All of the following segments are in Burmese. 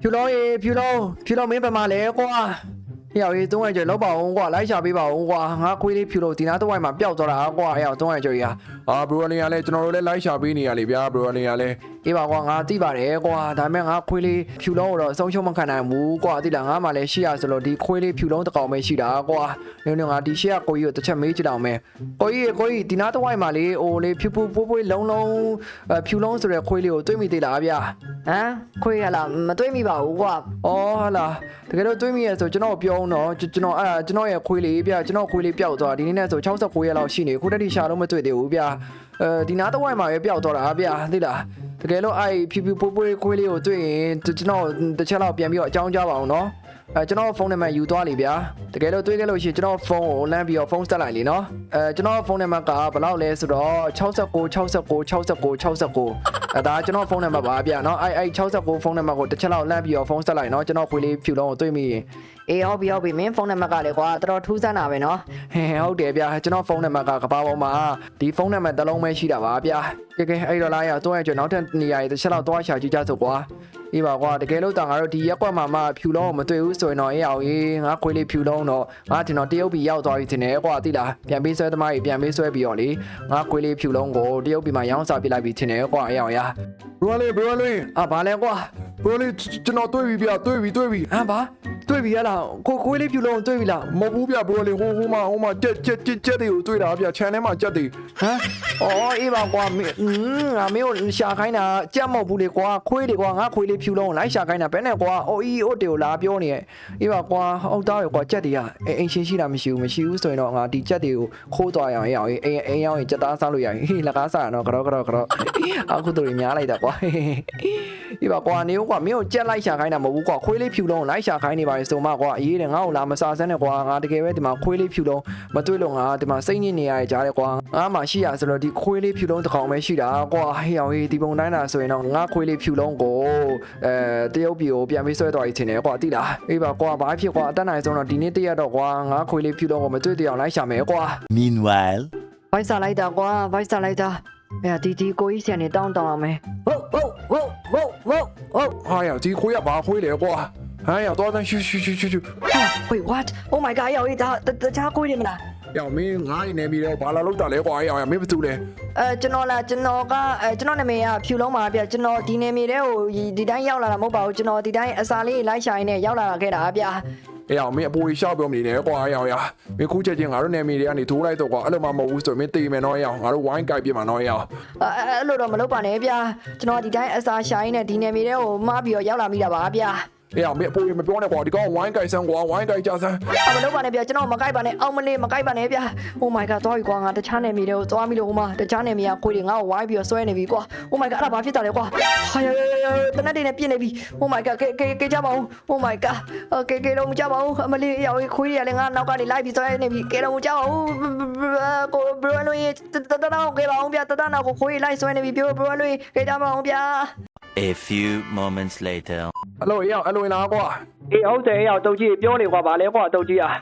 ဖြူလုံးရေဖြူလုံးဖြူလုံးမင်းဘယ်မှာလဲကွာ ဟေ့ရောက်ရေးသုံးရကျော်လောက်ပါအောင်ကွာလိုက်ရှာပေးပါအောင်ကွာငါခွေးလေးဖြူလို့ဒီနားတစ်ဝိုက်မှာပျောက်သွားတာကွာဟေ့ရောက်သုံးရကျော်ကြီးဟာအာဘရိုလင်ကလည်းကျွန်တော်တို့လည်းလိုက်ရှာပေးနေရလေဗျာဘရိုလင်ကလည်းအေးပါကွာငါသိပါတယ်ကွာဒါပေမဲ့ငါခွေးလေးဖြူလုံးကိုတော့အဆုံးရှုံးမခံနိုင်ဘူးကွာသိလားငါမှလည်းရှိရဆိုလို့ဒီခွေးလေးဖြူလုံးတစ်ကောင်ပဲရှိတာကွာနင်တို့ငါဒီရှိရကိုကြီးကိုတစ်ချက်မေးကြည့်အောင်မယ်ကိုကြီးကိုကြီးဒီနားတစ်ဝိုက်မှာလေဟိုလေဖြူဖြူပိုးပိုးလုံးလုံးအဲဖြူလုံးဆိုတဲ့ခွေးလေးကိုတွေးမိသေးလားဗျာဟမ်ခွေးရလားမတွေးမိပါဘူးကွာ။အော်ဟာလာတကယ်တော့တွေးမိရဆိုကျွန်တော်ပြောအောင်တော့ကျွန်ကျွန်တော်အဲ့ဒါကျွန်တော်ရဲ့ခွေးလေးဗျကျွန်တော်ခွေးလေးပျောက်သွားဒီနေ့နဲ့ဆို69ရက်လောက်ရှိနေခုတည်းကရှာတော့မတွေ့သေးဘူးဗျအဲဒီနားတစ်ဝိုက်မှာပဲပျောက်သွားတာဗျသိလားတကယ်လို့အဲ့ဖြူဖြူပိုးပိုးခွေးလေးကိုတွေ့ရင်ကျွန်တော်တစ်ချက်လောက်ပြန်ပြီးတော့အကြောင်းကြားပါအောင်နော် အဲကျွန်တော်ဖုန်းနံပါတ်ယူသွားလိဗျာတကယ်လို့တွေးခဲ့လို့ရှိရင်ကျွန်တော်ဖုန်းကိုလမ်းပြီးတော့ဖုန်းဆက်လိုက်လीနော်အဲကျွန်တော်ဖုန်းနံပါတ်ကဘယ်လောက်လဲဆိုတော့69 69 69 69အဲဒါကျွန်တော်ဖုန်းနံပါတ်ပါဗျာနော်အဲ့အဲ့69ဖုန်းနံပါတ်ကိုတစ်ချက်လောက်လမ်းပြီးတော့ဖုန်းဆက်လိုက်နော်ကျွန်တော်ခွေးလေးဖြူလုံးကိုတွေ့မိရင်အေးဟုတ်ပြီဟုတ်ပြီမင်းဖုန်းနံပါတ်ကလေကွာတော်တော်ထူးဆန်းတာပဲနော်ဟဲဟုတ်တယ်ဗျာကျွန်တော်ဖုန်းနံပါတ်ကကဘာပေါ်မှာဒီဖုန်းနံပါတ်တစ်လုံးပဲရှိတာပါဗျာကဲကဲအဲ့တော့လာရတော့ရကျွန်တော်နောက်ထပ်နေရာတွေတစ်ချက်လောက်သွားရှာကြည့်ကြစို့ကွာ အေးပါကွာတကယ်လို့တောင်ငါတို့ဒီရက်ကွက်မှာမှဖြူလုံးကိုမတွေ့ဘူးဆိုရင်တော့အေးအောင်ကြီးငါခွေးလေးဖြူလုံးတော့ငါတင်တော့တရုတ်ပြည်ရောက်သွားပြီထင်တယ်ကွာသိလားပြန်ပေးဆွဲသမားကြီးပြန်ပေးဆွဲပြီးတော့လေငါခွေးလေးဖြူလုံးကိုတရုတ်ပြည်မှာရောင်းစားပြလိုက်ပြီထင်တယ်ကွာအေးအောင်ရဘရိုလင်ဘရိုလင်အာဘာလဲကွာဘရိုလင်ကျွန်တော်တွေ့ပြီဗျာတွေ့ပြီတွေ့ပြီဟမ်ဘာ တွေ့ပြီရလားကိုခွေးလေးဖြူလုံးကိုတွေ့ပြီလားမဟုတ်ဘူးဗျဘရိုလင်ဟိုဟိုမှာဟိုမှာကြက်ကြက်ကြက်ကြက်တွေကိုတွေ့တာဗျာ channel မှာကြက်တွေဟမ်အော်အေးပါကွာမင်းอืมငါမင်းကိုရှာခိုင်းတာကြက်မဟုတ်ဘူးလေကွာခွေးလေကွာငါခွေးလေးဖြူလုံးကိုလိုက်ရှာခိုင်းတာဘယ်နဲ့ကွာအိုအီအိုတေကိုလာပြောနေရဲ့အေးပါကွာဟုတ်သားရကွာကြက်တွေကအိမ်အိမ်ရှင်းရှိတာမရှိဘူးမရှိဘူးဆိုရင်တော့ငါဒီကြက်တွေကိုခိုးသွားရအောင်အေးအောင်အေးအိမ်အိမ်ရောက်ရင်ကြက်သားစားလို့ရရင်ဟေးလက်ကားစားရတော့ကတော့ကတော့ကတော့အခုတို့တွေများလိုက်တာကွာအေးပါကွာနေကွာမင်းကိုကြက်လိုက်ရှာခိုင်းတာမဟုတ်ဘူးကွာခွေးလေးဖြူလုံးကိုလိုက်ရှာခိုင်းနေပါလေဆိုမှကွာအေးတယ်ငါ့ကိုလာမစားစမ်းနဲ့ကွာငါတကယ်ပဲဒီမှာခွေးလေးဖြူလုံးမတွေ့လို့ငါဒီမှာစိတ်ညစ်နေရတဲ့ကြားတယ်ကွာငါမှရှိရဆိုတော့ဒီခွေးလေးဖြူလုံးတစ်ကောင်ပဲရှိတာကွာဟေးအောင်ဟေးဒီပုံတိုင်းတာဆိုရင်တော့ငါခွေးလေးဖြူလုံးကိုအဲတရုတ်ပြည်ကိုပြန်ပြီးဆွဲသွားရချင်းတယ်ကွာတိလားအေးပါကွာဘာဖြစ်ကွာအတက်နိုင်ဆုံးတော့ဒီနေ့တရက်တော့ကွာငါခွေးလေးဖြူလုံးကိုမတွေ့တဲ့အောင်လိုက်ရှာမယ်ကွာ Meanwhile, ဗိုက်စားလိုက်တာကွာဗိုက်စားလိုက်တာအဲ့ဒီဒီကိုကြီးဆန်နေတောင်းတောင်းအောင်မယ်ဟုတ်ဟုတ်ဟုတ်ဟုတ်ဟုတ်ဟုတ်ဟာရဒီခွေးကဘာခွေးလဲကွာ ဟမ်ရတော့တန်းရှူရှူရှူရှူရှူ wait what oh my god ရောက်ရတာတခြားကိုကြီးမလားယောမင်းငါးနေနေပြီးတော့ဘာလာလို့တာလဲကွာယောမင်းဘာတူလဲအဲကျွန်တော်လာကျွန်တော်ကအဲကျွန်တော်နာမည်ကဖြူလုံးပါဗျကျွန်တော်ဒီနေမီတဲ့ဟိုဒီတိုင်းရောက်လာတာမဟုတ်ပါဘူးကျွန်တော်ဒီတိုင်းအစာလေးလိုက်ရှာရင်းနဲ့ရောက်လာခဲ့တာဗျာအေးယောမင်းအပေါ်ရှောက်ပြောမနေနဲ့ကွာယောရမင်းခုချက်ချင်းငါတို့နေမီတွေကနေထိုးလိုက်တော့ကွာအဲ့လိုမှမဟုတ်ဘူးဆိုမင်းတေးမယ်နော်ယောငါတို့ဝိုင်းကြိုက်ပြမှာနော်ယောအဲအဲ့လိုတော့မလုပ်ပါနဲ့ဗျာကျွန်တော်ဒီတိုင်းအစာရှာရင်းနဲ့ဒီနေမီတဲ့ဟိုမှားပြီးတော့ရောက်လာမိတာပါဗျာ အေးယောမင်းအပေါ်မပြောနဲ့ကွာဒီကောင်ဝိုင်းကြိုက်ဆန်းကွာဝိုင်းကြိုက်ကြဆန်းအမလုပ်ပါနဲ့ဗျာကျွန်တော်မကိုက်ပါနဲ့အောင်မလေးမကိုက်ပါနဲ့ဗျာ Oh my god သွားပြီကွာငါတခြားနေမီတွေကိုသွားပြီလို့ဟိုမှာတခြားနေမီကကိုယ်တွေငါ့ကိုဝိုင်းပြီးတော့ဆွဲနေပြီကွာ Oh my god အဲ့ဒါဘာဖြစ်တာလဲကွာဟာရရတနက်တွေနဲ့ပြည့်နေပြီ Oh my god ကေကေကေကြပါဦး Oh my god ကေကေတော့မကြပါဘူးအမလေးရောက်ခွေးတွေကလည်းငါနောက်ကနေလိုက်ပြီးဆွဲနေပြီကေတော့မကြပါဘူးကိုဘရလွေတတနာကိုကေပါအောင်ဗျာတတနာကိုခွေးလိုက်ဆွဲနေပြီပြောဘရလွေကေကြပါအောင်ဗျာ a few moments later. အဲ့လိုယောအဲ့လိုလားကွာအေးဟုတ်တယ်အေးအောင်တုတ်ကြီးပြောနေကွာဗာလဲကွာတုတ်ကြီးอ่ะ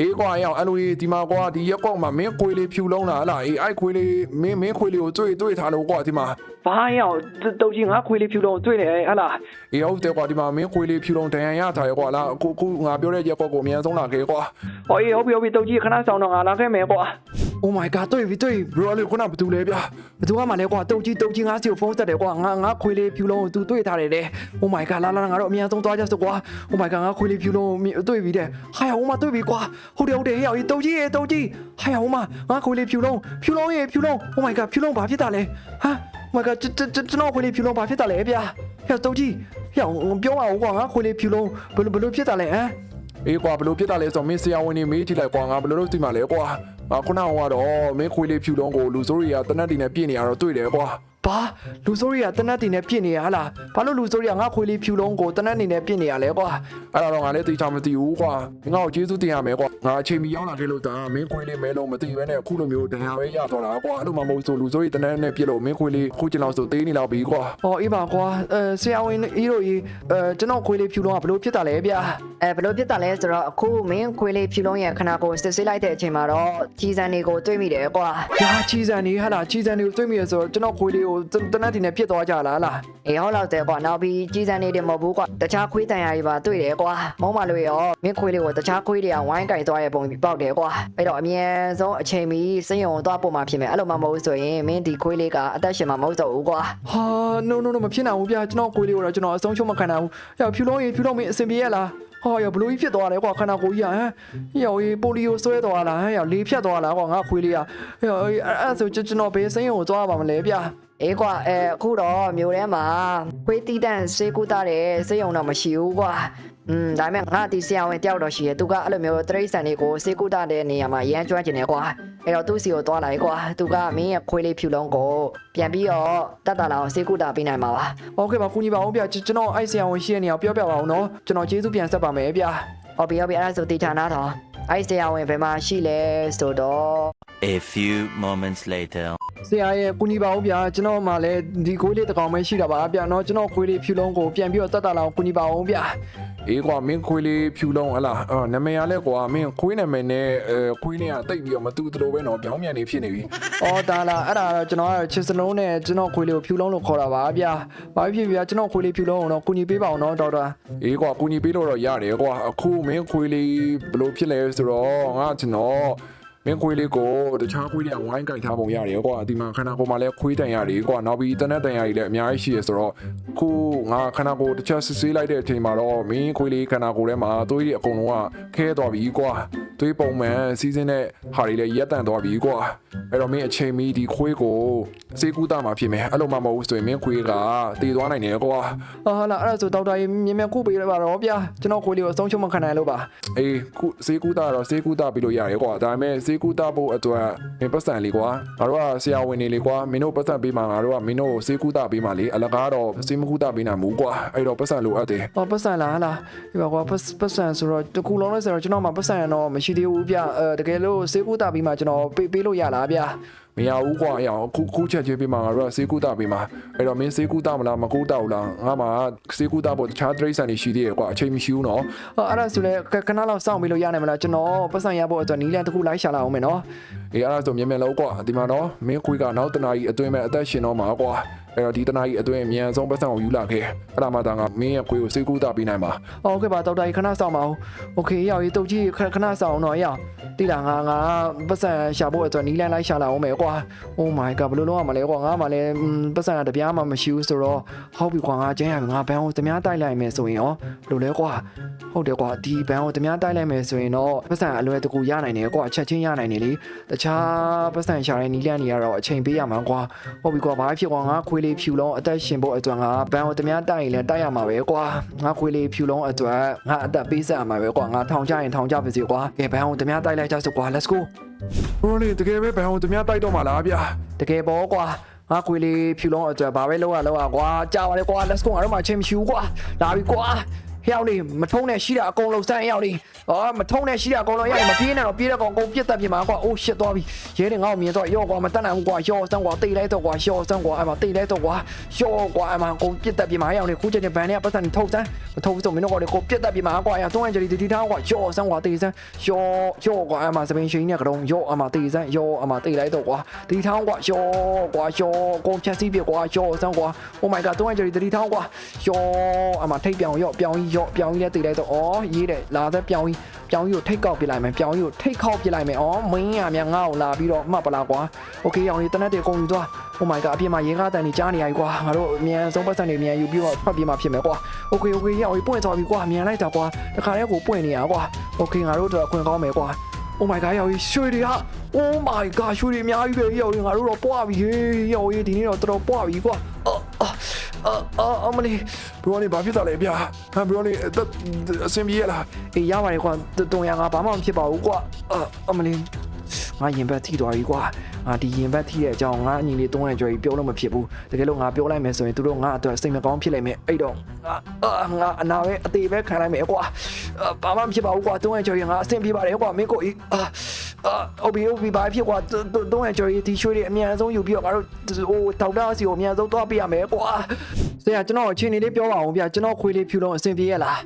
အေးကွာယောအဲ့လိုဒီမှာကွာဒီရက်ကောက်မှာမင်းခွေးလေးဖြူလုံးလားဟလားအေးအဲ့ခွေးလေးမင်းမင်းခွေးလေးကိုတွေ့တွေ့ထားလို့ကွာဒီမှာဘာရောက်တုတ်ကြီးငါခွေးလေးဖြူလုံးတွေ့နေဟဟလားအေးဟုတ်တယ်ကွာဒီမှာမင်းခွေးလေးဖြူလုံးတန်ရန်ရထားရကွာလားအခုခုငါပြောတဲ့ရက်ကောက်ကိုအမြန်ဆုံးလာခဲ့ကွာဟောအေးဟုတ်ပြီဟုတ်ပြီတုတ်ကြီးခဏဆောင်တော့ငါလာခဲ့မယ်ကွာ Oh my god တွေ့ပြီတွေ့ပြီ bro လေးခုနကဘာတူလဲဗျာဘယ်သူမှမလဲကွာတုတ်ကြီးတုတ်ကြီးငါစီကိုဖုန်းဆက်တယ်ကွာငါငါခွေးလေးဖြူလုံးကိုသူတွေ့ထားတယ်တဲ့ Oh my god လာလာငါတို့အမြန်ဆုံးသွားကြစို့ကွာ Oh my god ငါခွေးလေးဖြူလုံးကိုတွေ့ပြီတဲ့ဟာရဟိုမှာတွေ့ပြီကွာဟုတ်တယ်ဟုတ်တယ်ဟေ့ရောက်တုတ်ကြီးရေတုတ်ကြီးဟာရဟိုမှာငါခွေးလေးဖြူလုံးဖြူလုံးရေဖြူလုံး Oh my god ဖြူလုံးဘာဖြစ်တာလဲဟာ Oh my god ကျွန်တော်ခွေးလေးဖြူလုံးဘာဖြစ်တာလဲဗျာဟဲ့တုတ်ကြီးဟဲ့ပြောပါဦးကွာငါခွေးလေးဖြူလုံးဘယ်လိုဘယ်လိုဖြစ်တာလဲဟမ်အေးကွာဘလို့ဖြစ်တာလဲဆိုတော့မင်းဆရာဝန်နေမေးကြည့်လိုက်ကွာငါဘလို့လို့သိမှာလဲကွာ အခုနကတော့မင်းခွေးလေးဖြူလုံးကိုလူစိုးရီကတနက်တီနဲ့ပြည့်နေရတော့တွေ့တယ်ကွာ ဘာလူစိုးရီကတနတ်တင်နဲ့ပြစ်နေရဟလားဘာလို့လူစိုးရီကငါခွေးလေးဖြူလုံးကိုတနတ်နေနဲ့ပြစ်နေရလဲကွာအဲ့ဒါတော့ငါလည်းသိချာမသိဘူးကွာငါ့ကိုကျေးဇူးတင်ရမယ်ကွာငါအချိန်မီရောက်လာခဲ့လို့ဒါမင်းခွေးလေးမဲလုံးမသိဘဲနဲ့အခုလိုမျိုးဒဏ်ရာပဲရတော့တာကွာအဲ့လိုမှမဟုတ်ဆိုလူစိုးရီတနက်နဲ့ပြည့်လို့မင်းခွေးလေးခုကျင်လောက်ဆိုသေးနေလောက်ပြီကွာ။ဟောအေးပါကွာအဲဆရာဝန်အီးတို့ကြီးအဲကျွန်တော်ခွေးလေးဖြူလုံးကဘလို့ဖြစ်တာလဲဗျာအဲဘယ်လိုဖြစ်တာလဲဆိုတော့အခုမင်းခွေးလေးဖြူလုံးရဲ့ခနာကိုစစ်ဆေးလိုက်တဲ့အချိန်မှာတော့ကြီးစံတွေကိုတွေးမိတယ်ကွာ။ညာချီစံနေဟာလားချီစံတွေကိုတွေ့မိရဆိုတော့ကျွန်တော်ခွေးလေးကိုတနက်တီနဲ့ဖြစ်သွားကြလားလားအေးဟုတ်လောက်တယ်ကွာနောက်ပြီးကြီးစံနေတယ်မဟုတ်ဘူးကွာတခြားခွေးတန်ရာတွေပါတွေ့တယ်ကွာမောင်းမလို့ရောမင်းခွေးလေးကိုတခြားခွေးတွေကဝိုင်းကင်သွားတဲ့ပုံပေါက်တယ်ကွာအဲ့တော့အမြန်ဆုံးအချိန်မီစင်ရုံသွားပို့မှဖြစ်မယ်အဲ့လိုမှမဟုတ်ဆိုရင်မင်းဒီခွေးလေးကအသက်ရှင်မှာမဟုတ်တော့ဘူးကွာဟာ no no no မဖြစ်နိုင်ဘူးဗျာကျွန်တော်ခွေးလေးကိုတော့ကျွန်တော်အဆုံးရှုံးမခံနိုင်ဘူးဟဲ့ဖြူလုံးရေဖြူလုံးမင်းအဆင်ပြေရလားဟောရဘလို့ကြီးဖြစ်သွားတယ်ကွာခန္ဓာကိုယ်ကြီးဟမ်ရော်ရေပိုလီယိုဆွဲသွားလားဟမ်ရော်လေဖြတ်သွားလားကွာငါခွေးလေးကအဲ့အဲ့ဆိုကျွန်တော်ဘယ်စိမ်းရုံသွားပါမလဲဗျာ အေးကွာအဲအခုတော့မြို့ထဲမှာခွေးတီးတန့်စေးကူတာတဲ့စေးရုံတော့မရှိဘူးကွာอืมဒါပေမဲ့ငါတီဆရာဝန်တယောက်တော့ရှိရဲ့သူကအဲ့လိုမျိုးတရိတ်ဆန်လေးကိုစေးကူတာတဲ့နေရာမှာရမ်းကျွမ်းကျင်တယ်ကွာအဲ့တော့သူ့စီကိုသွားလိုက်ကွာသူကမင်းရဲ့ခွေးလေးဖြူလုံးကိုပြန်ပြီးတော့တတ်တာလာအောင်စေးကူတာပေးနိုင်မှာပါ ။โอเคပါကူညီပါအောင်ဗျာကျွန်တော်အဲ့ဆရာဝန်ရှိတဲ့နေရာပြောပြပါအောင်နော်။ကျွန်တော်ကျေးဇူးပြန်ဆက်ပါမယ်ဗျာ ဟုတ်ပြီဟုတ်ပြီအဲ့ဒါဆိုတေချာနာတော့အဲ့ဆရာဝန်ဘယ်မှာရှိလဲဆိုတော့ A few moments later. ။ဆရာရဲ့ကူညီပါအောင်ဗျာကျွန်တော်မှလည်းဒီခွေးလေးတစ်ကောင်ပဲရှိတာပါဗျာနော်ကျွန်တော်ခွေးလေးဖြူလုံးကိုပြန်ပြီးတော့တတ်တာလောက်ကူညီပါအောင်ဗျာ။အေးကွာမင်းခွေးလေးဖြူလုံးဟလားအော်နာမည်ရလဲကွာမင်းခွေးနာမည်နဲ့အဲခွေးနဲ့ကတိတ်ပြီးတော့မတူတလို့ပဲနော်ပြောင်းပြန်နေဖြစ်နေပြီအော်ဒါလားအဲ့ဒါတော့ကျွန်တော်ကချစ်စလုံးနဲ့ကျွန်တော်ခွေးလေးကိုဖြူလုံးလို့ခေါ်တာပါဗျာ။ဘာဖြစ်ဖြစ်ဗျာကျွန်တော်ခွေးလေးဖြူလုံးအောင်တော့ကူညီပေးပါအောင်နော်ဒေါက်တာအေးကွာကူညီပေးလို့တော့ရတယ်ကွာအခုမင်းခွေးလေးဘယ်လိုဖြစ်လဲဆိုတော့ငါကျွန်တော် မင်းခွေးလေးကိုတခြားခွေးတွေကဝိုင်းကြိုက်ထားပုံရတယ်ကွာဒီမှာခန္ဓာကိုယ်မှာလည်းခွေးတန်ရတယ်ကွာနောက်ပြီးတနက်တန်ရည်လည်းအများကြီးရှိရဆိုတော့ခုငါခန္ဓာကိုယ်တခြားစစ်ဆေးလိုက်တဲ့အချိန်မှာတော့မင်းခွေးလေးခန္ဓာကိုယ်ထဲမှာသွေးတွေအကုန်လုံးကခဲသွားပြီကွာသွေးပုံမှန်စီးစင်းတဲ့ဟာတွေလည်းရက်တန်သွားပြီကွာအဲ့တော့မင်းအချိန်မီဒီခွေးကိုစေကူတာမှာဖြစ်မယ်အဲ့လိုမှမဟုတ်ဆိုရင်မင်းခွေးကတည်သွားနိုင်တယ်ကွာ။အာလာအဲ့ဒါဆိုဒေါက်တာရေမြန်မြန်ကုပေးလိုက်ပါတော့ဗျာ။ကျွန်တော်ခွေးလေးကိုအဆုံးရှုံးမခံနိုင်လို့ပါအေးခုစေကူတာတော့စေကူတာပြီးလို့ရတယ်ကွာဒါပေမဲ့စေကူတာဖို့အတွက်မင်းပတ်စံလေးကွာငါတို့ကဆရာဝန်နေလေကွာမင်းတို့ပတ်စံပေးမှာငါတို့ကမင်းတို့စေကူတာပေးမှာလေအလကားတော့စေမကူတာပေးနိုင်ဘူးကွာအဲ့တော့ပတ်စံလိုအပ်တယ်။ဟောပတ်စံလားဟလား။ဒီပါကွာပတ်ပတ်စံဆိုတော့တကူလုံးလဲဆိုတော့ကျွန်တော်မှပတ်စံရတော့မရှိသေးဘူးဗျ။အဲတကယ်လို့စေကူတာပြီးမှကျွန်တော်ပေးပေးလို့ရလားဗျ။ မရဘူးကွာအရာခုခုချက်ချင်းပေးမှာငါတို့ကစေကူတာပေးမှာအဲ့တော့မင်းစေကူတာမလားမကူတာဘူးလားငါမှစေကူတာဖို့တခြားတရိတ်ဆန်တွေရှိသေးတယ်ကွာအချိန်မရှိဘူးနော်ဟောအဲ့ဒါဆိုလဲခခဏလောက်စောင့်ပြီးလို့ရနိုင်မလားကျွန်တော်ပတ်စံရဖို့အတွက်နီးလန်တစ်ခုလိုက်ရှာလာအောင်မယ်နော်အေးအဲ့ဒါဆိုမြန်မြန်လောက်ကွာဒီမှာတော့မင်းခွေးကနောက်တနာကြီးအတွင်းမဲ့အသက်ရှင်တော့မှာကွာ အဲ့တော့ဒီတနာကြီးအတွင်းအမြန်ဆုံးပတ်စံကိုယူလာခဲ့အဲ့ဒါမှသာငါမင်းရဲ့ခွေးကိုစေကူတာပေးနိုင်ပါ။ဟုတ်ကဲ့ပါဒေါက်တာကြီးခဏစောင့်ပါဦး။ Okay ရောက်ရေးတုတ်ကြီးခဏခဏစောင့်အောင်တော့ရအောင်။တိလာငါငါပတ်စံရှာဖို့အတွက်နီးလန်လိုက်ရှာလာအောင်မယ်ကွာ။ Oh my god ဘယ်လိုလုပ်ရမလဲကွာငါမှလည်းပတ်စံတပြားမှမရှိဘူးဆိုတော့ဟုတ်ပြီကွာငါကျန်းရပြီငါဘန်ကိုတများတိုက်လိုက်မယ်ဆိုရင်ရောဘယ်လိုလဲကွာ။ဟုတ်တယ်ကွာဒီဘန်ကိုတများတိုက်လိုက်မယ်ဆိုရင်တော့ပတ်စံအလွယ်တကူရနိုင်တယ်ကွာချက်ချင်းရနိုင်တယ်လေတခြားပတ်စံရှာတဲ့နီးလန်တွေကတော့အချိန်ပေးရမှာကွာဟုတ်ပြီကွာဘာဖြစ်ကွာငါခွေးလေးဖြူလုံးအသက်ရှင်ဖို့အတွက်ငါဘန်ကိုတများတိုက်ရင်လည်းတိုက်ရမှာပဲကွာငါခွေးလေးဖြူလုံးအတွက်ငါအသက်ပေးဆက်ရမှာပဲကွာငါထောင်ချရင်ထောင်ချပါစေကွာကဲဘန်ကိုတများတိုက်လိုက်ကြစို့ကွာ let's go ဘရိုလေးတကယ်ပဲဘန်ကိုတမတိုက်တော့မှာလားဗျာတကယ်ပေါ့ကွာငါခွေးလေးဖြူလုံးအတွက်ဘာပဲလုပ်ရလုပ်ရကွာကြာပါလေကွာ let's go ငါတို့မှချင်းမရှိဘူးကွာလာပြီကွာ ဟျောက်လေးမထုံးနဲ့ရှိတာအကုန်လုံးစမ်းဟျောက်လေးအော်မထုံးနဲ့ရှိတာအကုန်လုံးရတယ်မပြေးနဲ့တော့ပြေးတဲ့ကောင်ကုန်ပြစ်တက်ပြမှာကွာအိုးရှစ်သွားပြီရဲတွေငါ့ကိုမြင်တော့ရော့ကွာမတက်နိုင်ဘူးကွာရော့စမ်းကွာတိတ်လိုက်တော့ကွာရော့စမ်းကွာအဲ့မှာတိတ်လိုက်တော့ကွာရော့ကွာအဲ့မှာကုန်ပြစ်တက်ပြမှာဟျောက်လေးခုချက်ချင်းဘန်နဲ့ပတ်စံထုတ်စမ်းမထုတ်ဘူးဆိုမင်းတို့ကလေကိုပြစ်တက်ပြမှာကွာအဲ့တော့ကြရီတီထားကွာရော့စမ်းကွာတိတ်စမ်းရော့ရော့ကွာအဲ့မှာစပင်းရှိနေကတော့ရော့အမှာတိတ်စမ်းရော့အမှာတိတ်လိုက်တော့ကွာတီထားကွာရော့ကွာရော့ကုန်ဖြတ်စီးပြကွာရော့စမ်းကွာ Oh my god တော့ကြရီတီထားကွာရော့အမှာထိတ်ပြောင်ရော့ပြောင်ကြီးရော့ပြောင်ကြီးလည်းတိတ်လိုက်တော့အော်ရေးတယ်လာသက်ပြောင်ကြီးပြောင်ကြီးကိုထိတ်ကောက်ပြလိုက်မယ်ပြောင်ကြီးကိုထိတ်ခောက်ပြလိုက်မယ်အော်မင်းရမြန်ငါ့ကိုလာပြီးတော့မှတ်ပလားကွာ Okay အောင်ဒီတနက်တွေကုန်ယူသွား Oh my god အပြင်မှာရင်ကားတန်နေကြားနေရပြီကွာငါတို့အမြန်ဆုံးပတ်စံတွေမြန်ယူပြီးတော့ဖတ်ပြမှာဖြစ်မယ်ကွာ Okay Okay ရအောင်ပွင့်သွားပြီကွာမြန်လိုက်တာကွာတခါတည်းကိုပွင့်နေရကွာ Okay ငါတို့တော့အခွင့်ကောင်းမယ်ကွာ Oh my god ရောက်ရွှေတွေဟာ Oh my god ရွှေတွေအများကြီးပဲရောက်ရင်ငါတို့တော့ပွားပြီဟေးရောက်ရင်ဒီနေ့တော့တော်တော်ပွားပြီကွာအော် အော်အော်အမလေးဘရိုလေးဘာဖြစ်တာလဲဗျာဟမ်ဘရိုလေးအဆင်ပြေရလားအေးရပါတယ်ကွာတုံရငါဘာမှမဖြစ်ပါဘူးကွာအော်အမလေးငါရင်ဘတ်ထိသွားပြီကွာ ငါဒီရင်ဘတ်ထိတဲ့အကြောင်းငါအညီလေးတုံးရကြော်ကြီးပြောလို့မဖြစ်ဘူးတကယ်လို့ငါပြောလိုက်မယ်ဆိုရင်သူတို့ငါအတွက်စိတ်မကောင်းဖြစ်လိမ့်မယ်အဲ့တော့ငါအာငါအနာပဲအသေးပဲခံလိုက်မယ်ကွာအာဘာမှမဖြစ်ပါဘူးကွာတုံးရကြော်ကြီးငါအဆင်ပြေပါတယ်ကွာမင်းကိုအာအာအိုဘီအိုဘီဘာဖြစ်ကွာတုံးရကြော်ကြီးဒီရွှေတွေအမြန်ဆုံးယူပြီးတော့ငါတို့ဟိုတောက်တာစီကိုအမြန်ဆုံးသွားပြရမယ်ကွာဆရာကျွန်တော်အချိန်လေးပြောပါအောင်ဗျကျွန်တော်ခွေးလေးဖြူလုံးအဆင်ပြေရလား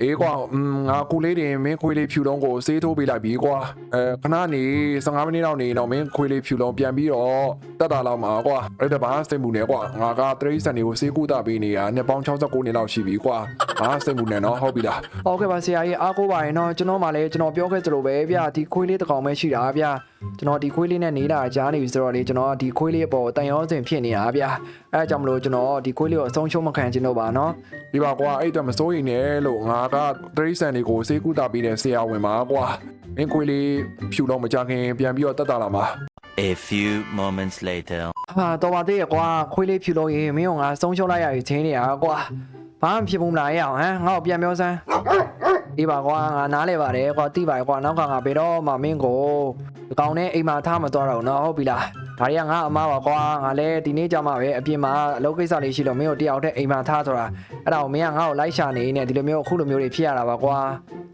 အအေးကွာอืมငါကိုလေးတင်မင်းခွေးလေးဖြူလုံးကိုစေးထိုးပေးလိုက်ပြီကွာအဲခဏနေ15မိနစ်လောက်နေတော့မင်းခွေးလေးဖြူလုံးပြန်ပြီးတော့တက်တာလောက်မှာကွာအဲ့ဒါဘာစိတ်မှုနဲ့ကွာငါကတရိစံတွေကိုစေးကူတာပေးနေတာနှစ်ပေါင်း69နှစ်လောက်ရှိပြီကွာဘာစိတ်မှုနဲ့နော်ဟုတ်ပြီလားဟုတ်ကဲ့ပါဆရာကြီးအားကိုးပါရင်တော့ကျွန်တော်မှလည်းကျွန်တော်ပြောခဲ့သလိုပဲဗျဒီခွေးလေးတစ်ကောင်ပဲရှိတာဗျကျွန်တော်ဒီခွေးလေးနဲ့နေတာကြားနေပြီဆိုတော့လေကျွန်တော်ဒီခွေးလေးအပေါ်တန်ရောစင်ဖြစ်နေတာဗျအဲအကြောင့်မလို့ကျွန်တော်ဒီခွေးလေးကိုအဆုံးရှုံးမခံချင်တော့ပါနော်ဒီပါကွာအဲ့တော့မစိုးရိမ်နဲ့လို့ငါကတရိစံတွေကိုစေးကူတာပေးတဲ့ဆရာဝန်ပါကွာမင်းခွေးလေးဖြူလုံးမကြခင်ပြန်ပြီးတော့တက်တာလာမှာ A few moments later. ဟာတော်ပါသေးရဲ့ကွာခွေးလေးဖြူလို့ရင်မင်းကငါဆုံးရှုံးလိုက်ရပြီချင်းနေတာကွာဘာမှဖြစ်ဘူးမလားရအောင်ဟမ်ငါ့ကိုပြန်ပြောစမ်း ဒီပါကွာငါနားလဲပါတယ်ကွာတိပါတယ်ကွာနောက်ကငါဘယ်တော့မှမင်းကိုဒီကောင်နဲ့အိမ်မှာထားမသွားတော့ဘူးနော်ဟုတ်ပြီလားဒါတွေကငါအမားပါကွာငါလည်းဒီနေ့ကြမှာပဲအပြင်မှာအလုပ်ကိစ္စလေးရှိလို့မင်းကိုတယောက်တည်းအိမ်မှာထားဆိုတာအဲ့ဒါကိုမင်းကငါ့ကိုလိုက်ရှာနေနေဒီလိုမျိုးအခုလိုမျိုးတွေဖြစ်ရတာပါကွာ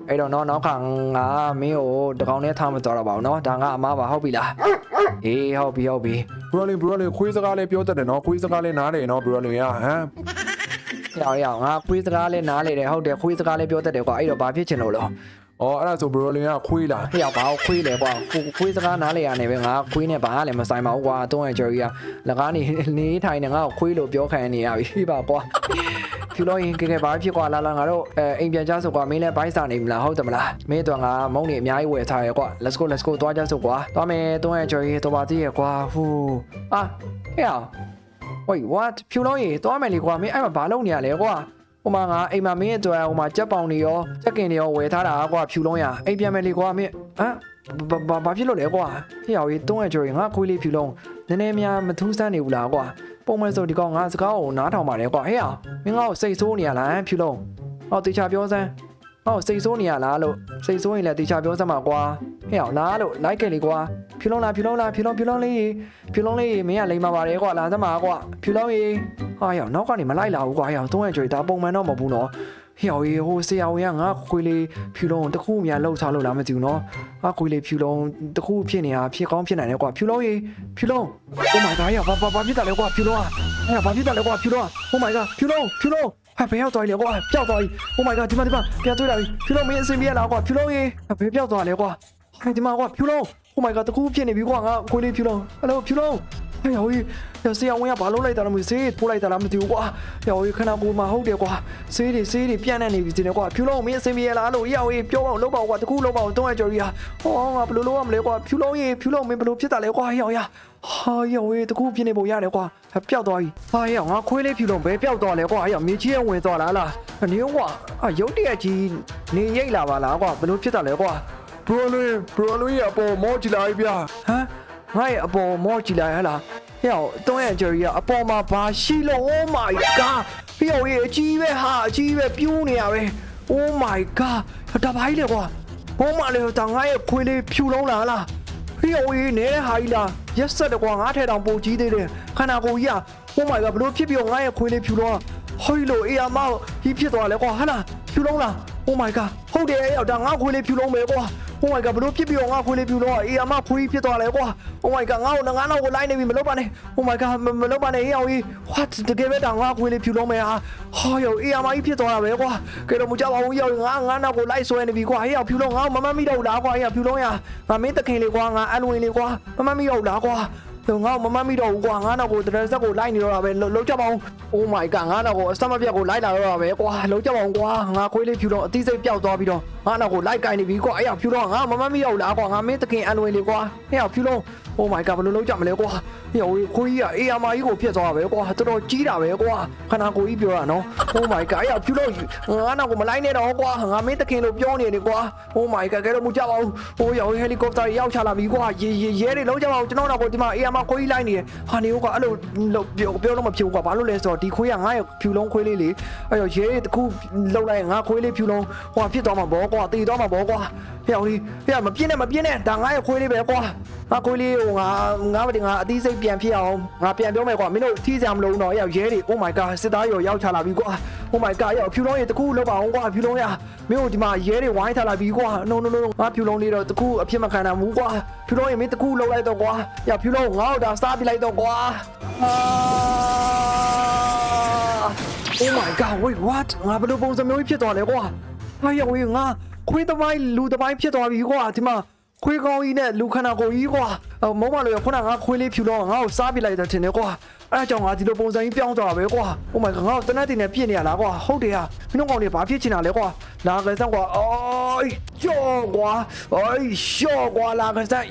အဲ့တော့နော်နောက်ကငါမင်းကိုဒီကောင်နဲ့ထားမသွားတော့ပါဘူးနော်ဒါငါအမားပါဟုတ်ပြီလားအေးဟုတ်ပြီဟုတ်ပြီဘရိုလင်ဘရိုလင်ခွေးစကားလေးပြောတတ်တယ်နော်ခွေးစကားလေးနားတယ်နော်ဘရိုလင်ရဟမ်။ ရောင်ရောင်ငါခွေးစကားလည်းနားလေတယ်ဟုတ်တယ်ခွေးစကားလည်းပြောတတ်တယ်ကွာအဲ့တော့ဘာဖြစ်ချင်လို့လဲအော်အဲ့ဒါဆိုဘရိုလင်ကခွေးလား။ဟဲ့ရောက်ဘာခွေးလဲကွာခွေးစကားနားလေရနေပဲငါခွေးနဲ့ဘာမှလည်းမဆိုင်ပါဘူးကွာတုံးရဲ့ဂျော်ကြီးကလကားနေနေထိုင်နေငါ့ကိုခွေးလို့ပြောခံနေရပြီပါကွာ။ဖြူလို့ရင်ကဲကဲဘာဖြစ်ကွာလာလာငါတို့အဲအိမ်ပြန်ကြဆိုကွာမင်းလည်းဘိုက်စာနေမလားဟုတ်တယ်မလားမင်းတော့ငါမုန်းနေအများကြီးဝယ်ထားရကွာ let's go let's go သွားကြဆိုကွာသွားမယ်တုံးရဲ့ဂျော်ကြီးတော့ပါသေးရကွာဟူအာဟဲ့အောင် wait what ဖြူလို့ရင်သွားမယ်လေကွာမင်းအဲ့မှာဘာလုပ်နေရလဲကွာဟိုမှာငါအိမ်မှာမင်းအတွက်ဟိုမှာကြက်ပေါင်တွေရောကြက်ကင်တွေရောဝယ်ထားတာကွာဖြူလုံးရအိမ်ပြန်မယ်လေကွာမင်းဟမ်ဘာဘာဘာဖြစ်လို့လဲကွာဟေ့ရောက်ရေးတုံးရကြွေငါခွေးလေးဖြူလုံးနည်းနည်းများမထူးဆန်းနေဘူးလားကွာပုံမှန်ဆိုဒီကောင်ငါစကားကိုနားထောင်ပါတယ်ကွာဟေ့ရောက်မင်းငါ့ကိုစိတ်ဆိုးနေရလားဖြူလုံးဟောတေချာပြောစမ်း ဟောစိတ်ဆိုးနေရလားလို့စိတ်ဆိုးရင်လည်းတေချာပြောစမ်းပါကွာဟေ့ရောက်လားလို့လိုက်ခဲ့လေကွာဖြူလုံးလားဖြူလုံးလားဖြူလုံးဖြူလုံးလေးဖြူလုံးလေးမင်းကလိမ္မာပါတယ်ကွာလာစမ်းပါကွာဖြူလုံးရေဟာရောက်နောက်ကနေမလိုက်လာဘူးကွာရောက်သုံးရကြွေဒါပုံမှန်တော့မဟုတ်ဘူးနော် ဟေ့ရောက်ရေဟိုဆရာဝန်ကငါခွေးလေးဖြူလုံးတစ်ခုများလှုပ်ထားလို့လားမသိဘူးနော်ငါခွေးလေးဖြူလုံးတစ်ခုဖြစ်နေတာဖြစ်ကောင်းဖြစ်နိုင်တယ်ကွာဖြူလုံးရေဖြူလုံး Oh my god ရောက်ဘာဘာဘာဖြစ်တာလဲကွာဖြူလုံးอ่ะအဲ့ဘာဖြစ်တာလဲကွာဖြူလုံး Oh my god ဖြူလုံးဖြူလုံးဟာဘယ်ရောက်သွားလဲကွာပျောက်သွားပြီ Oh my god ဒီမှာဒီမှာပြန်တွေ့လာပြီဖြူလုံးမင်းအစင်ပြေလားကွာဖြူလုံးရေဘယ်ပျောက်သွားလဲကွာဟဲ့ဒီမှာကွာဖြူလုံး Oh my god တကူဖြစ်နေပြီကွာငါခွေးလေးဖြူလုံး Hello ဖြူလုံး ဟဲ့ဟိုကြီးဆရာဝန်ကဘာလုပ်လိုက်တာလဲမသိဘူးထိုးလိုက်တာလားမသိဘူးကွာဟဲ့ဟိုကြီးခဏကိုမဟုတ်တယ်ကွာဆေးတွေဆေးတွေပြန့်နေနေပြီတင်တယ်ကွာဖြူလုံးမင်းအစင်ပြေလားလို့ဟဲ့ဟိုကြီးပြောအောင်လုပ်ပါဦးကွာတကူလုပ်ပါဦးတုံးရကြော်ကြီးဟာဟောငါဘယ်လိုလုပ်ရမလဲကွာဖြူလုံးကြီးဖြူလုံးမင်းဘယ်လိုဖြစ်တာလဲကွာဟဲ့ဟိုကြီးဟာဟဲ့ဟိုကြီးတကူပြင်းနေပုံရတယ်ကွာပျောက်သွားပြီဟာဟဲ့ငါခွေးလေးဖြူလုံးဘယ်ပျောက်သွားလဲကွာဟဲ့မြေကြီးရဲ့ဝင်သွားလားလားနေကွာအရုတ်တရက်ကြီးနေရိတ်လာပါလားကွာဘယ်လိုဖြစ်တာလဲကွာဘရိုလင်ဘရိုလင်ရပေါ်မောကြည့်လိုက်ဗျာဟမ် ငါရဲ့အပေါ်မော့ကြည့်လိုက်ဟလားဟဲ့ဟောတုံးရဲ့ဂျယ်ရီကအပေါ်မှာဘာရှိလို့ Oh my god ဟဲ့ဟောရေအကြီးပဲဟာအကြီးပဲပြူးနေရပဲ Oh my god ဒါဘာကြီးလဲကွာဘုံမလေးတောင်ငါရဲ့ခွေးလေးဖြူလုံးလားဟလားဟဲ့ဟောရေနဲဟာကြီးလားရက်ဆက်တကွာငါထဲတောင်ပိုကြီးသေးတယ်ခန္ဓာကိုယ်ကြီးက Oh my god ဘလို့ဖြစ်ပြီးတော့ငါရဲ့ခွေးလေးဖြူလုံးဟိုလိုအေးအမောက်ကြီးဖြစ်သွားလဲကွာဟလားဖြူလုံးလား Oh my god ဟုတ်တယ်အဲ့ဒါငါခွေးလေးဖြူလုံးပဲကွာ Oh my god ဘလို့ဖြစ်ပြီးတော့ငါခွေးလေးပြူတော့အေးအမခွေးဖြစ်သွားလဲကွာ Oh my god ငါ့ကိုငါနောက်ကိုလိုက်နေပြီမလုပ်ပါနဲ့ Oh my god မမလုပ်ပါနဲ့အေးအောင်ကြီး What တကယ်ပဲတောင်ငါခွေးလေးပြူလုံးမယ်ဟာဟာယောအေးအမကြီးဖြစ်သွားတာပဲကွာကဲတော့မကြောက်ပါဘူးယောငါငါနောက်ကိုလိုက်ဆွဲနေပြီကွာအေးအောင်ပြူလုံးငါမမမိတော့ဘူးလားကွာအေးအောင်ပြူလုံးရငါမင်းတခင်လေးကွာငါအလွင်လေးကွာမမမိတော့ဘူးလားကွာ တော့ငါမမမိတော့ဘူးကွာငါနောက်ကိုတရဆက်ကိုလိုက်နေတော့တာပဲလုံးကြပါဦး Oh my god ငါနောက်ကိုအစမပြတ်ကိုလိုက်လာတော့တာပဲကွာလုံးကြပါဦးကွာငါခွေးလေးဖြူတော့အသိစိတ်ပျောက်သွားပြီးတော့ငါနောက်ကိုလိုက်ကင်နေပြီကွာအဲ့ရဖြူတော့ငါမမမိတော့လားကွာငါမင်းတခင်အလွင်လေးကွာအဲ့ရဖြူတော့ Oh my god ဘယ်လိုလုံးကြမလဲကွာဟေ့ခွေးကြီးကအေးအမကြီးကိုဖြစ်သွားတာပဲကွာတော်တော်ကြီးတာပဲကွာခနာကိုကြီးပြောတာနော် Oh my god အဲ့ရဖြူတော့ငါနောက်ကိုမလိုက်နဲ့တော့ကွာငါမင်းတခင်လို့ပြောနေတယ်ကွာ Oh my god ကဲတော့မကြပါဘူးဟိုရောက်ဟယ်လီကော်ပတာရောက်ချလာပြီကွာရေရေရဲတွေလုံးကြပါဦးကျွန်တော်နောက်ကိုဒီမှာအေးအမခွေးကြီးလိုက်နေတယ်ဟာနေကွာအဲ့လိုပြောပြောလို့မဖြစ်ဘူးကွာဘာလို့လဲဆိုတော့ဒီခွေးကငါရဲ့ဖြူလုံးခွေးလေးလေအဲ့တော့ရဲတွေတခုလောက်လိုက်ငါခွေးလေးဖြူလုံးဟိုဖြစ်သွားမှာဘောကွာတည်သွားမှာဘောကွာဟဲ့အောင်ဒီဟဲ့မပြင်းနဲ့မပြင်းနဲ့ဒါငါရဲ့ခွေးလေးပဲကွာငါခွေးလေးဟိုငါငါမတင်ငါအသီးစိတ်ပြန်ဖြစ်အောင်ငါပြန်ပြောမယ်ကွာမင်းတို့ထီးစရာမလိုဘူးတော့ရောက်ရဲတွေ Oh my god စစ်သားရောရောက်ချလာပြီကွာ Oh my god ရောက်ဖြူလုံးရေတခုလောက်ပါအောင်ကွာဖြူလုံးရမင်းတို့ဒီမှာရဲတွေဝိုင်းထားလာပြီကွာ No no no ငါဖြူလုံးလေးတော့တခုအဖြစ်မခံနိုင်ဘူးကွာဖြူလုံးရေမင်းတခုလောက်လိုက်တော့ကွာရဖြူလုံးငါ့ကိုဒါစားပြလိုက်တော့ကွာအာ Oh my god wait what ငါဘယ်လိုပုံစံမျိုးကြီးဖြစ်သွားလဲကွာဟာယောဝေးငါခွေးသမိုင်းလူသမိုင်းဖြစ်သွားပြီကွာဒီမှာ ခွေးကောင်းကြီးနဲ့လူခန္ဓာကိုယ်ကြီးကွာအော်မုံမလို့ခုနကငါခွေးလေးဖြူတော့ငါ့ကိုစားပြလိုက်တယ်ထင်တယ်ကွာအဲအကြောင့်ငါဒီလိုပုံစံကြီးပြောင်းသွားတာပဲကွာ Oh my god ငါ့ကိုတနက်တင်နဲ့ပြည့်နေရလားကွာဟုတ်တယ်ဟာမင်းတို့ကောင်တွေဘာဖြစ်ချင်တာလဲကွာလာကစားကွာအိုးကြောကွာအိုးရှော့ကွာလာကစား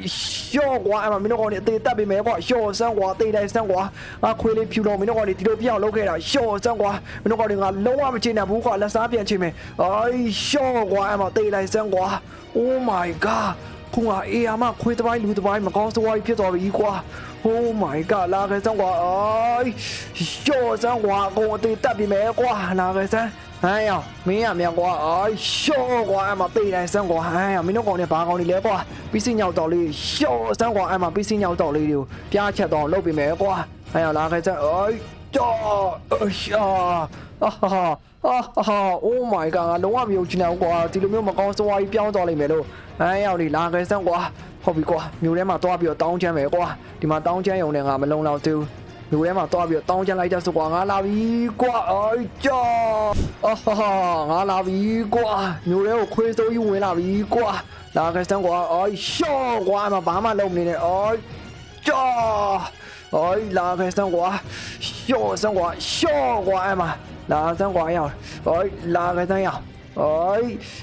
ရှော့ကွာအမမင်းတို့ကောင်တွေအသေးတက်ပြီမယ်ကွာရှော့ဆန်းကွာတေးတိုင်းဆန်းကွာငါခွေးလေးဖြူတော့မင်းတို့ကောင်တွေဒီလိုပြောင်းလုပ်ခဲ့တာရှော့ဆန်းကွာမင်းတို့ကောင်တွေငါလုံးဝမချင်တဲ့ဘူးကွာလက်စားပြန်ချင်မယ်အိုးရှော့ကွာအမတေးတိုင်းဆန်းကွာ Oh my god ခုငါအေးအမခွေးတစ်ပိုင်းလူတစ်ပိုင်းမကောင်းစဝါးကြီးဖြစ်သွားပြီကွာ Oh my god လာခဲ့စမ်းကွာအိုးရှော့စမ်းကွာအကုန်အသေးတက်ပြီမယ်ကွာလာခဲ့စမ်းဟမ်ရောမင်းရမြန်ကွာအိုးရှော့ကွာအမသေးတိုင်းစမ်းကွာဟမ်ရောမင်းတို့ကောင်နဲ့ဘာကောင်တွေလဲကွာပြီးစညောက်တော်လေးရှော့စမ်းကွာအမပြီးစညောက်တော်လေးတွေကိုပြားချက်တော့လုပ်ပြီမယ်ကွာဟမ်ရောလာခဲ့စမ်းအိုးကြောအရှာ အာဟာအာဟာ Oh my god ငါလုံးဝမယုံကြည်နိုင်ဘူးကွာဒီလိုမျိုးမကောင်းစဝါးကြီးပြောင်းသွားလိမ့်မယ်လို့ဟမ်ရောဒီလာခဲ့စမ်းကွာဟုတ်ပြီကွာမြို့ထဲမှာတွားပြီးတော့တောင်းချမ်းမယ်ကွာဒီမှာတောင်းချမ်းရုံနဲ့ငါမလုံလောက်သေးဘူးမြို့ထဲမှာတွားပြီးတော့တောင်းချမ်းလိုက်တဲ့ဆိုကွာငါလာပြီကွာအိုးကြောအာဟာဟာငါလာပြီကွာမြို့ထဲကိုခွေးစိုးကြီးဝင်လာပြီကွာလာခဲ့စမ်းကွာအိုးရှော့ကွာမဘာမှလုပ်မနေနဲ့အိုးကြောအိုးလာခဲ့စမ်းကွာရှော့စမ်းကွာရှော့ကွာအမ လာစမ်းကွာရောက်အိုးလာခဲ့စမ်းရောက် 哎，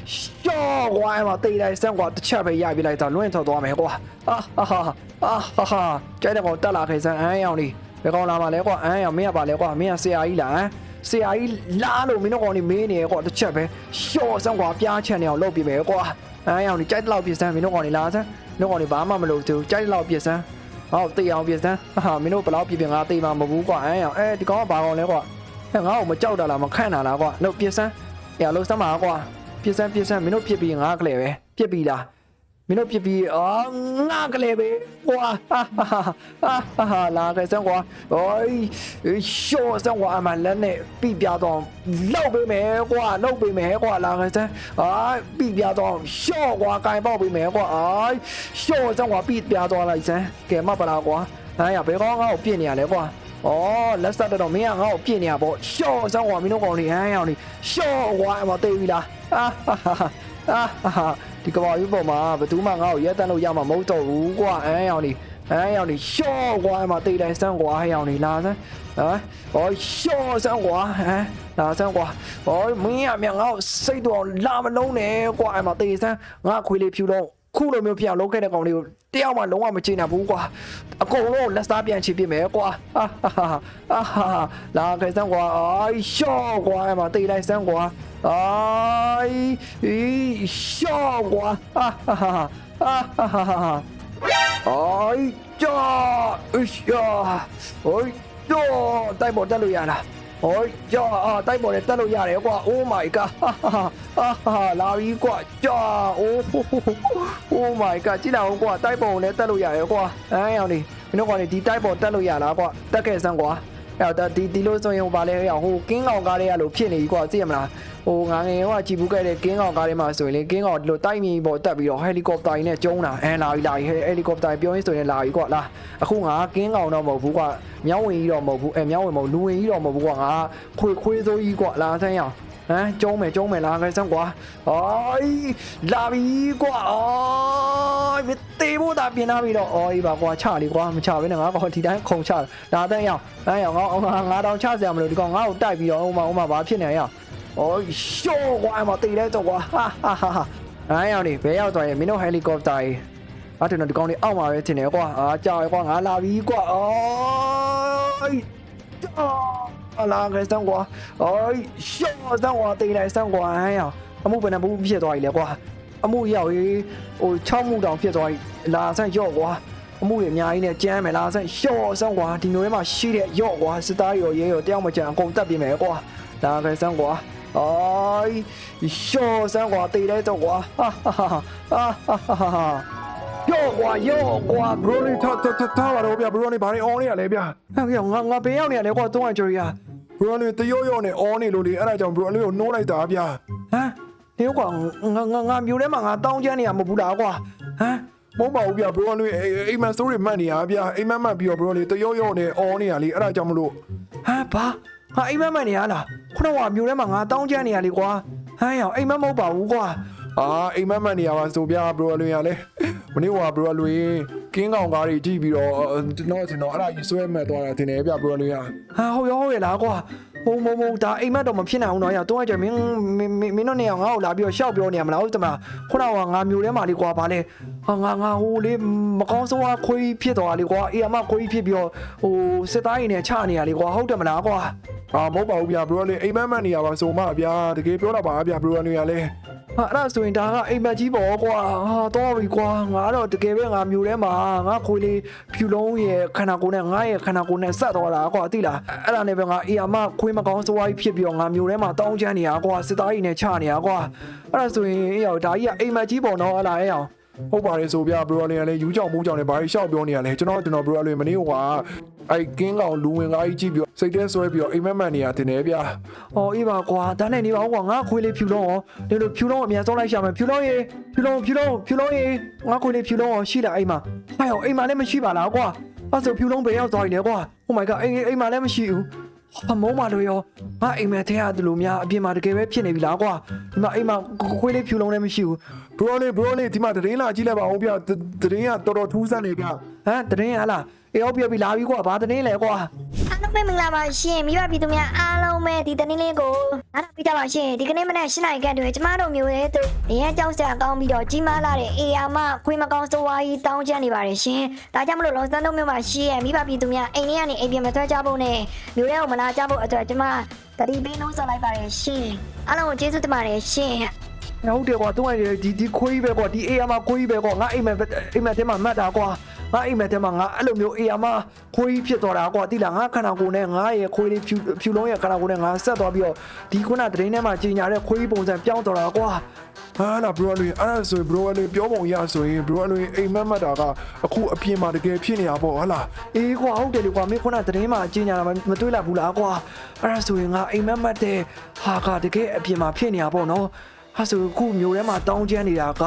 笑我嘛，对来生活的车被压比来到乱头多没过，啊哈哈啊哈哈，这里我得啦，其实哎呀你，你讲啦嘛，你讲哎呀咩啊吧，你讲咩啊四阿姨啦，四阿姨拉路面都讲你咩呢？我的车被笑生活边车了路边没过，哎呀你这老边生面都讲你拉噻，你讲你爸妈咪路就这老边生，哦对呀边生，哈哈，面都不老边边啊对嘛冇不过，哎呀哎，你讲 ငါ့ကိုမကြောက်တာလားမခန့်တာလားကွာနှုတ်ပြစ်စမ်းအဲလုံးစမ်းပါကွာပြစ်စမ်းပြစ်စမ်းမင်းတို့ပြစ်ပြီးငါကလေးပဲပြစ်ပြီးလားမင်းတို့ပြစ်ပြီးအော်ငါကလေးပဲကွာဟာဟာဟာဟာလာခဲ့စမ်းကွာဟိုးရှော့စမ်းကွာအမလည်းနဲ့ပြပြတော့လောက်ပေးမယ်ကွာလောက်ပေးမယ်ကွာလာခဲ့စမ်းအာပြပြတော့ရှော့ကွာကင်ပေါက်ပေးမယ်ကွာအာရှော့စမ်းကွာပြပြတော့လိုက်စမ်းကဲမပါလားကွာအားရဘယ်ကောင်းကောင်းပြစ်နေရလဲကွာ 哦，လက်စတော့မင်းကငါ့ကိုပြစ်နေရပေါ့ရှော့စမ်းကွာမင်းတို့ကောင်တွေဟမ်းရောင်နေရှော့ကွာအမသေးပြီလားအာဟာဟာအာဟာဒီကဘာယူပေါ်မှာဘယ်သူမှငါ့ကိုရဲတန်းလို့ရမှာမဟုတ်တော့ဘူးကွာဟမ်းရောင်နေဟမ်းရောင်နေရှော့ကွာအမသေးတိုင်းစမ်းကွာဟမ်းရောင်နေလာစမ်းဟမ်ဟောရှော့စမ်းကွာဟမ်လာစမ်းကွာဟောမင်းကမြန်ငါ့ကိုစိတ်တော့လာမလုံးနဲ့ကွာအမသေးစမ်းငါခွေးလေးဖြူတော့ ခုလိုမျိုးပြောင်းလုံးခဲ့တဲ့ကောင်လေးကိုတယောက်မှလုံးဝမချင်နိုင်ဘူးကွာအကုန်လုံးလက်စားပြန်ချပြစ်မယ်ကွာအာဟာအာဟာလာခဲ့စမ်းကွာအိုင်းရှော့ကွာအမတေးလိုက်စမ်းကွာအိုင်းရှော့ကွာအာဟာအာဟာအိုင်းကြောအရှာအိုးကြောတိုက်ပေါ်တက်လို့ရလား ဟောကြာတိုက်ပေါ်နဲ့တက်လို့ရတယ်ကွာ Oh my god ဟာဟာလာပြီကွာကြာ Oh Oh my god ကြည့်လိုက်အောင်ကွာတိုက်ပေါ်နဲ့တက်လို့ရတယ်ကွာအဲအောင်နေမင်းတို့ကနေဒီတိုက်ပေါ်တက်လို့ရလားကွာတက်ခဲ့စမ်းကွာ အဲ့တော့ဒီဒီလိုဆိုရင်ဟိုပါလေဟိုကင်းကောင်ကားတွေကလို့ဖြစ်နေပြီကွာသိရမလားဟိုငါငယ်ဟိုကကြည်ဘူးခဲ့တဲ့ကင်းကောင်ကားတွေမှာဆိုရင်လေကင်းကောင်ဒီလိုတိုက်မြင်ပေါ်တက်ပြီးတော့ဟယ်လီကော်ပတာနဲ့ကျုံးတာအဲလာပြီလာပြီဟယ်လီကော်ပတာပြောရင်းဆိုရင်လာပြီကွာလားအခုငါကင်းကောင်တော့မဟုတ်ဘူးကွာမြောင်းဝင်ကြီးတော့မဟုတ်ဘူးအဲမြောင်းဝင်မဟုတ်လူဝင်ကြီးတော့မဟုတ်ဘူးကွာငါခွေခွေးစိုးကြီးကွာလာဆန်းရအောင် ဟမ်ကျုံးမယ်ကျုံးမယ်လာခဲ့စမ်းကွာအိုးလာပြီကွာအိုးမတေဖို့တာပြင်လာပြီတော့အော်ဒီပါကွာချလေကွာမချဘဲနဲ့ငါကောင်ဒီတိုင်းခုံချလာတဲ့ရအောင်အဲရအောင်ငါငါတောင်ချစရာမလိုဒီကောင်ငါ့ကိုတိုက်ပြီးတော့ဟိုမှာဟိုမှာဘာဖြစ်နေရအောင်အိုးရှော့ကွာမတေလိုက်တော့ကွာဟာဟာဟာအဲရအောင်ဒီဘယ်ရောက်သွားရင်မင်းတို့ဟယ်လီကော်ပတာကြီးအတူတူဒီကောင်လေးအောက်မှာပဲထင်တယ်ကွာအာကြောက်ရကွာငါလာပြီကွာအိုးအ လာခဲ့စမ်းကွာအိုးရှော့စမ်းကွာတေးလိုက်စမ်းကွာဟမ်ရအမှုဘယ်နှဘူးဖြစ်သွားပြီလဲကွာအမှုရောက်ရေးဟို6မှုတောင်ဖြစ်သွားပြီလာဆန်းရော့ကွာအမှုတွေအများကြီးနဲ့ကြမ်းမယ်လာဆန်းရှော့စမ်းကွာဒီမျိုးထဲမှာရှိတဲ့ရော့ကွာစစ်သားရောရဲရောတယောက်မကြံအကုန်တက်ပြင်မယ်ကွာလာခဲ့စမ်းကွာအိုးရှော့စမ်းကွာတေးလိုက်တော့ကွာဟာဟာဟာဟာဟာရော့ကွာရော့ကွာဘရိုနီထားထားထားပါတော့ဗျဘရိုနီဘာနေအောင်းနေရလဲဗျဟဲ့ငါငါဘေးရောက်နေရလဲကွာ300ကျော်ရ ဘရိုနီတရောရောနဲ့အောင်းနေလို့လေအဲ့ဒါကြောင့်ဘရိုနီကိုနှိုးလိုက်တာဗျဟမ်ဒီကွာငါငါငါမျိုးထဲမှာငါတောင်းချမ်းနေရမဟုတ်ဘူးလားကွာဟမ်မဟုတ်ပါဘူးဗျဘရိုနီအိမ်မဆိုးတွေမှတ်နေရဗျအိမ်မမှတ်ပြီးတော့ဘရိုနီတရောရောနဲ့အောင်းနေရလေအဲ့ဒါကြောင့်မလို့ဟမ်ဘာငါအိမ်မက်မက်နေရလားခုနကမျိုးထဲမှာငါတောင်းချမ်းနေရလေကွာဟဟမ်ရောအိမ်မက်မဟုတ်ပါဘူးကွာအာအိမ်မက်မက်နေရပါဆိုပြဘရိုလွင်ရလဲမနေ့ကဘရိုလွင် ကင်းကောင်ကားတွေကြည့်ပြီးတော့ကျွန်တော်ကျွန်တော်အဲ့ဒါကြီးဆွဲမဲ့သွားတာတင်တယ်ဗျဘရိုလွင်ရဟာဟုတ်ရောဟုတ်ရလားကွာဘုံဘုံဘုံဒါအိမ်မက်တော့မဖြစ်နိုင်ဘူးနော်ရောတော့ကြမင်းမင်းမင်းတို့နေအောင်ငါ့ကိုလာပြီးတော့ရှောက်ပြောနေရမလားဟုတ်တယ်မလားခုနကငါမျိုးထဲမှာလေးကွာဗာလဲဟာငါငါဟိုလေးမကောင်းဆိုးဝါခွေးဖြစ်သွားလေကွာအေးအမခွေးဖြစ်ပြီးတော့ဟိုစစ်သားရင်နဲ့ချနေရလေကွာဟုတ်တယ်မလားကွာအာမဟုတ်ပါဘူးဗျဘရိုလွင်အိမ်မက်မက်နေရပါဆိုမှဗျာတကယ်ပြောတာပါဗျဘရိုလွင်ရလဲဟာ အဲ့ဒါဆိုရင်ဒါကအိမ်မက်ကြီးပေါ့ကွာဟာတော့ပြီကွာငါတော့တကယ်ပဲငါမျိုးထဲမှာငါခွေးလေးဖြူလုံးရဲ့ခန္ဓာကိုယ်နဲ့ငါရဲ့ခန္ဓာကိုယ်နဲ့ဆက်သွားတာကွာသိလားအဲ့ဒါနဲ့ပဲငါအေးအမခွေးမကောင်းဆိုးဝါးဖြစ်ပြီးတော့ငါမျိုးထဲမှာတောင်းချမ်းနေရကွာစစ်သားရင်နဲ့ချနေရကွာအဲ့ဒါဆိုရင်အေးရောဒါကြီးကအိမ်မက်ကြီးပေါ့နော်အဲ့လားအေးရော ဟုတ်ပါတယ်ဆိုဗျဘရိုလွင်ရလဲယူကြောင်မူးကြောင်နဲ့ဘာကြီးရှောက်ပြောနေရလဲကျွန်တော်ကျွန်တော်ဘရိုလွင်မနေ့ကအဲ့ကင်းကောင်လူဝင်ကားကြီးကြည့်ပြီးစိတ်ထဲဆွဲပြီးတော့အိမ်မက်မက်နေရတင်တယ်ဗျာ။အော်အေးပါကွာဒါနဲ့နေပါဦးကွာငါခွေးလေးဖြူလုံးရောဒီလိုဖြူလုံးအမြန်ဆုံးလိုက်ရှာမယ်ဖြူလုံးရေဖြူလုံးဖြူလုံးဖြူလုံးရေငါခွေးလေးဖြူလုံးရောရှိတာအိမ်မှာဟဲ့ရောအိမ်မှာလည်းမရှိပါလားကွာအဲ့ဆိုဖြူလုံးဘယ်ရောက်သွားပြီလဲကွာ Oh my god အိမ်အိမ်မှာလည်းမရှိဘူးဟာမုံမလို့ရောငါအိမ်မှာထဲရတယ်လို့များအပြင်မှာတကယ်ပဲဖြစ်နေပြီလားကွာဒီမှာအိမ်မှာခွေးလေးဖြူလုံးလည်းမရှိဘူး ဘရိုလေးဘရိုလေးဒီမှာတရင်လာကြည့်လိုက်ပါဦးဗျာတရင်ကတော်တော်ထူးဆန်းနေဗျာဟမ်တရင်ဟလားအေးဟုတ်ပြီပြီလာပြီကွာဘာတရင်လဲကွာအားလုံးပဲမင်္ဂလာပါရှင်မိဘပြည်သူများအားလုံးပဲဒီတနေ့လေးကိုအားလုံးပြကြပါရှင်ဒီကနေ့မနက်၈နာရီခန့်တွင်ကျမတို့မျိုးရဲ့သူအရင်ကြောက်စရာကောင်းပြီးတော့ကြီးမားလာတဲ့အေယာမခွေးမကောင်းစိုးဝါးကြီးတောင်းကျမ်းနေပါတယ်ရှင်ဒါကြောင့်မလို့လုံစန်းတို့မျိုးမှာရှိရဲ့မိဘပြည်သူများအိမ်ထဲကနေအိမ်ပြင်မထွက်ကြဖို့နဲ့မျိုးထဲကိုမလာကြဖို့အတွက်ကျမတတိပေးလို့ဆိုလိုက်ပါတယ်ရှင်အားလုံးကိုကျေးဇူးတင်ပါတယ်ရှင် ဟုတ်တယ်ကွာသူကဒီဒီခွေးပဲကွာဒီအေးအမခွေးပဲကွာငါအိမ်မက်အိမ်မက်ထဲမှာမှတ်တာကွာငါအိမ်မက်ထဲမှာငါအဲ့လိုမျိုးအေးအမခွေးဖြစ်သွားတာကွာတိလားငါခန္ဓာကိုယ်နဲ့ငါရဲ့ခွေးလေးဖြူဖြူလုံးရဲ့ခန္ဓာကိုယ်နဲ့ငါဆက်သွားပြီးတော့ဒီခုနတရင်ထဲမှာကြီးညာတဲ့ခွေးပုံစံပြောင်းသွားတာကွာဟာလာဘရိုလွင်အဲ့ဒါဆိုဘရိုလွင်ပြောပုံရဆိုရင်ဘရိုလွင်အိမ်မက်မက်တာကအခုအပြင်မှာတကယ်ဖြစ်နေတာပေါ့ဟုတ်လားအေးကွာဟုတ်တယ်လေကွာမင်းခုနတရင်မှာကြီးညာတာမတွေးလိုက်ဘူးလားကွာအဲ့ဒါဆိုရင်ငါအိမ်မက်မက်တဲ့ဟာကတကယ်အပြင်မှာဖြစ်နေတာပေါ့နော် ဟာဆိုခုမျိုးထဲမှာတောင်းကျမ်းနေတာက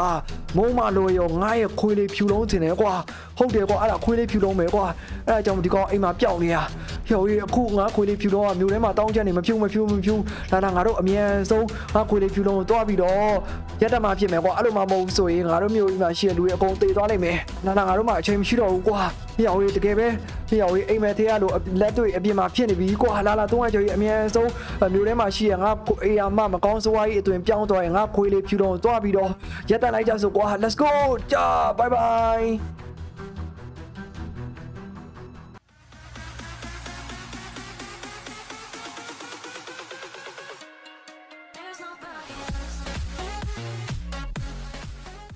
မုံမလိုရောငါရဲ့ခွေးလေးဖြူလုံးတင်တယ်ကွာဟုတ်တယ်ကွာအဲ့ဒါခွေးလေးဖြူလုံးပဲကွာအဲ့ဒါကြောင့်ဒီကောင်အိမ်မှာပျောက်နေတာဟိုရေအခုငါခွေးလေးဖြူလုံးကမျိုးထဲမှာတောင်းကျမ်းနေမဖြူမဖြူမဖြူလာလာငါတို့အမြန်ဆုံးငါခွေးလေးဖြူလုံးကိုတွားပြီးတော့ရက်တမဖြစ်မယ်ကွာအဲ့လိုမှမဟုတ်ဘူးဆိုရင်ငါတို့မျိုးကြီးမှာရှိတဲ့လူတွေအကုန်သေသွားလိမ့်မယ်လာလာငါတို့မှအချိန်မရှိတော့ဘူးကွာ ဟိအောင်ရေတကယ်ပဲဟိအောင်ရေအိမ်မက်သေးရလို့လက်တွေ့အပြင်မှာဖြစ်နေပြီကွာလာလာသုံးရကျော်ကြီးအမြန်ဆုံးမျိုးထဲမှာရှိရငါအေးယာမမကောင်းစိုးဝါးကြီးအသွင်ပြောင်းသွားရင်ငါခွေးလေးဖြူလုံးကိုတွားပြီးတော့ရက်တလိုက်ကြဆိုကွာ let's go ကြာ bye bye